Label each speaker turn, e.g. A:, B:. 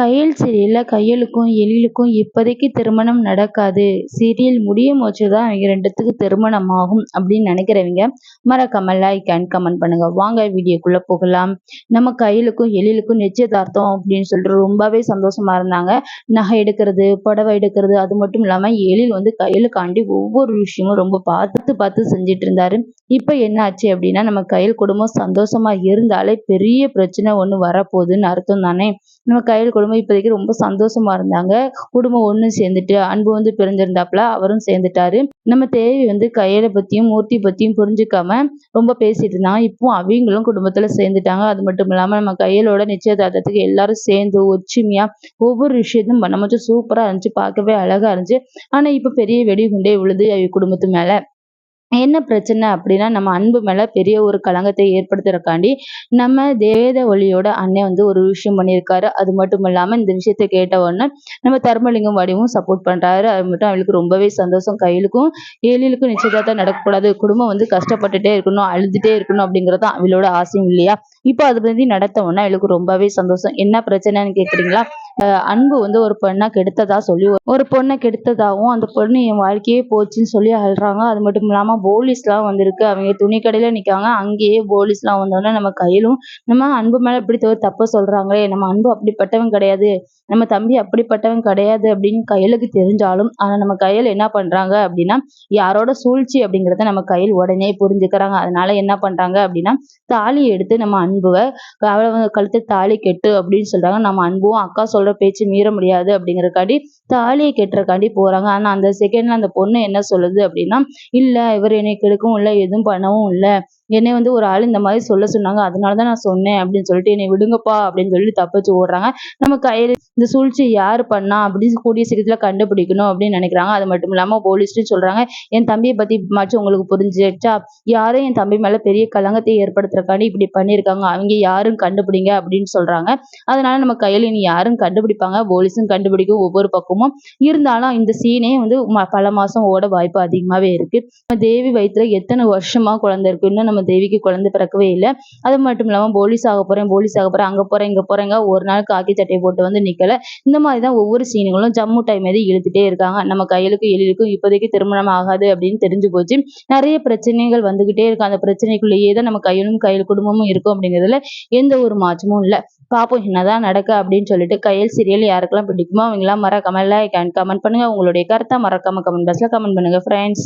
A: கையில் சீரியலில் கையலுக்கும் எழிலுக்கும் இப்போதைக்கு திருமணம் நடக்காது. சீரியல் முடியும் போச்சு தான் அவங்க ரெண்டுத்துக்கு திருமணம் ஆகும் அப்படின்னு நினைக்கிறவங்க மறக்காம லைக் அண்ட் கமெண்ட் பண்ணுங்க. வாங்க வீடியோக்குள்ளே போகலாம். நம்ம கையலுக்கும் எழிலுக்கும் நிச்சயதார்த்தம் அப்படின்னு சொல்லிட்டு ரொம்பவே சந்தோஷமா இருந்தாங்க. நகை எடுக்கிறது புடவை எடுக்கிறது அது மட்டும் இல்லாமல் எழில் வந்து கையலுக்காண்டி ஒவ்வொரு விஷயமும் ரொம்ப பார்த்து பார்த்து செஞ்சிட்டு இருந்தாரு. இப்போ என்ன ஆச்சு அப்படின்னா நம்ம கையில் குடும்பம் சந்தோஷமா இருந்தாலே பெரிய பிரச்சனை ஒன்று வரப்போகுதுன்னு அர்த்தம் தானே? நம்ம கையில் குடும்பம் இப்போதைக்கு ரொம்ப சந்தோஷமா இருந்தாங்க. குடும்பம் ஒன்று சேர்ந்துட்டு அன்பு வந்து பிரிஞ்சிருந்தாப்புல அவரும் சேர்ந்துட்டாரு. நம்ம தேவி வந்து கையில பத்தியும் மூர்த்தி பத்தியும் புரிஞ்சுக்காம ரொம்ப பேசிட்டு இருந்தாங்க இப்போ அவங்களும் குடும்பத்துல சேர்ந்துட்டாங்க. அது மட்டும் இல்லாம நம்ம கையிலோட நிச்சயதார்த்தத்துக்கு எல்லாரும் சேர்ந்து ஒற்றுமையா ஒவ்வொரு விஷயத்தையும் பண்ண சூப்பரா இருந்துச்சு. பார்க்கவே அழகா இருந்துச்சு. ஆனா இப்ப பெரிய வெடிகுண்டே விழுது அவங்க குடும்பத்து மேல என்ன பிரச்சனை அப்படின்னா நம்ம அன்பு மேல பெரிய ஒரு களங்கத்தை ஏற்படுத்துறக்காண்டி நம்ம தேவேத ஒளியோட அண்ணன் வந்து ஒரு விஷயம் பண்ணியிருக்காரு. அது மட்டும் இல்லாம இந்த விஷயத்த கேட்ட உடனே நம்ம தர்மலிங்கம் வடிவும் சப்போர்ட் பண்றாரு. அது மட்டும் அவளுக்கு ரொம்பவே சந்தோஷம். கையிலுக்கும் ஏழிலுக்கும் நிச்சயதார்த்தம் நடக்கக்கூடாது. குடும்பம் வந்து கஷ்டப்பட்டுட்டே இருக்கணும் அழுதுட்டே இருக்கணும் அப்படிங்கறது அவளோட ஆசையும் இல்லையா? இப்போ அது பத்தி நடத்த உடனே அவளுக்கு ரொம்பவே சந்தோஷம். என்ன பிரச்சனைன்னு கேக்குறீங்களா? அன்பு வந்து ஒரு பெண்ணை கெடுத்ததா சொல்லி ஒரு பொண்ணை கெடுத்ததாகவும் அந்த பொண்ணு என் வாழ்க்கையே போச்சுன்னு சொல்லி அழுறாங்க. அது மட்டும் இல்லாமல் போலீஸ்லாம் வந்திருக்கு. அவங்க துணி கடையில் நிற்காங்க அங்கேயே போலீஸ்லாம் வந்தோடனே நம்ம கையிலும் நம்ம அன்பு மேலே இப்படி ஒரு தப்பை சொல்கிறாங்களே நம்ம அன்பு அப்படிப்பட்டவன் கிடையாது. நம்ம தம்பி அப்படிப்பட்டவன் கிடையாது அப்படின்னு கையலுக்கு தெரிஞ்சாலும் ஆனால் நம்ம கையில் என்ன பண்ணுறாங்க அப்படின்னா யாரோட சூழ்ச்சி அப்படிங்கிறத நம்ம கையில் உடனே புரிஞ்சுக்கிறாங்க. அதனால என்ன பண்ணுறாங்க அப்படின்னா தாலி எடுத்து நம்ம அன்புவை கழுத்து தாலி கெட்டு அப்படின்னு சொல்கிறாங்க நம்ம அன்பும் அக்கா சொல்ற பேச்சு மீற முடியாது அப்படிங்கறக்காண்டி தாலியை கெட்டுறக்காண்டி போறாங்க. ஆனா அந்த செகண்ட்ல அந்த பொண்ணு என்ன சொல்லுது அப்படின்னா இல்ல இவர் என்னை கெடுக்கவும் இல்லை எதுவும் பண்ணவும் இல்லை. என்னை வந்து ஒரு ஆள் இந்த மாதிரி சொல்ல சொன்னாங்க. அதனால தான் நான் சொன்னேன் அப்படின்னு சொல்லிட்டு என்னை விடுங்கப்பா அப்படின்னு சொல்லி தப்பிச்சு ஓடுறாங்க. நம்ம கையில் இந்த சூழ்ச்சி யார் பண்ணா அப்படின்னு கூடிய சீக்கிரத்தில் கண்டுபிடிக்கணும் அப்படின்னு நினைக்கிறாங்க. அது மட்டும் இல்லாமல் போலீஸ்ட்டும் சொல்கிறாங்க என் தம்பியை பற்றி மாச்சும் உங்களுக்கு புரிஞ்சுச்சா யாரும் என் தம்பி மேலே பெரிய கலங்கத்தை ஏற்படுத்துறக்காண்டி இப்படி பண்ணியிருக்காங்க அவங்க யாரும் கண்டுபிடிங்க அப்படின்னு சொல்கிறாங்க அதனால நம்ம கையில் இனி யாரும் கண்டுபிடிப்பாங்க. போலீஸும் கண்டுபிடிக்கும் ஒவ்வொரு பக்கமும். இருந்தாலும் இந்த சீனே வந்து பல மாதம் ஓட வாய்ப்பு அதிகமாகவே இருக்குது தேவி வயிற்றுல எத்தனை வருஷமாக குழந்தை இருக்கு? இன்னும் நம்ம நம்ம தேவிக்கு குழந்தை பிறக்கவே இல்லை. அது மட்டும் இல்லாமல் போலீஸ் ஆக போகிறேன் போலீஸ் ஆக போகிறேன் அங்கே போகிறேன் இங்கே போகிறேங்க ஒரு நாள் காக்கி சட்டையை போட்டு வந்து நிற்கல இந்த மாதிரி தான் ஒவ்வொரு சீனுங்களும் ஜம்மு டைம் எது இழுத்துட்டே இருக்காங்க. நம்ம கையிலுக்கும் எழிலுக்கும் இப்போதைக்கு திருமணம் ஆகாது அப்படின்னு தெரிஞ்சு போச்சு. நிறைய பிரச்சனைகள் வந்துகிட்டே இருக்கும் அந்த பிரச்சனைக்குள்ளேயே தான் நம்ம கையிலும் கையில் குடும்பமும் இருக்கும் அப்படிங்கிறதுல எந்த ஒரு மாற்றமும் இல்லை. பார்ப்போம் என்னதான் நடக்க அப்படின்னு சொல்லிட்டு கையல் சீரியல் யாருக்கெல்லாம் பிடிக்குமோ அவங்களாம் மறக்காம லைக் அண்ட் கமெண்ட் பண்ணுங்க. உங்களுடைய கருத்தை மறக்காம கமெண்ட் பாக்ஸ்ல கமெண்ட் பண்ணுங்க ஃப்ரெண்ட்ஸ்